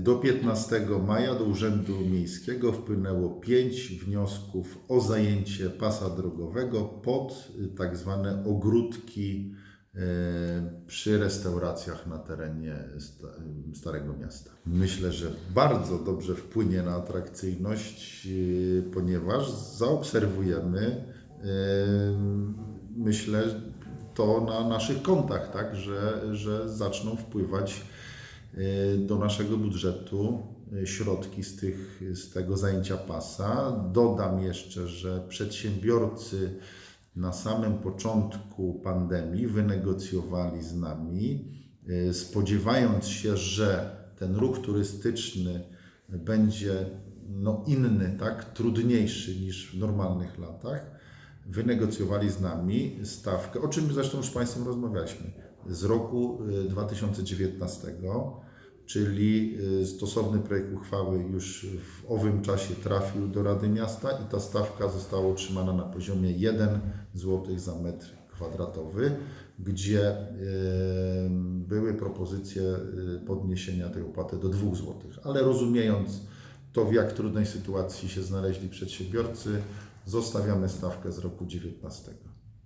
Do 15 maja do Urzędu Miejskiego wpłynęło 5 wniosków o zajęcie pasa drogowego pod y, tak zwane ogródki y, przy restauracjach na terenie y, Starego Miasta. Myślę, że bardzo dobrze wpłynie na atrakcyjność, y, ponieważ zaobserwujemy, myślę, to na naszych kontach, tak, że, że zaczną wpływać do naszego budżetu y, środki z, tych, z tego zajęcia pasa. Dodam jeszcze, że przedsiębiorcy na samym początku pandemii wynegocjowali z nami, y, spodziewając się, że ten ruch turystyczny będzie no, inny, tak, trudniejszy niż w normalnych latach wynegocjowali z nami stawkę, o czym zresztą już z Państwem rozmawialiśmy, z roku y, 2019, czyli y, stosowny projekt uchwały już w owym czasie trafił do Rady Miasta i ta stawka została utrzymana na poziomie 1 zł za metr kwadratowy, gdzie y, były propozycje y, podniesienia tej opłaty do 2 zł. Ale rozumiejąc to, w jak trudnej sytuacji się znaleźli przedsiębiorcy, zostawiamy stawkę z roku 19.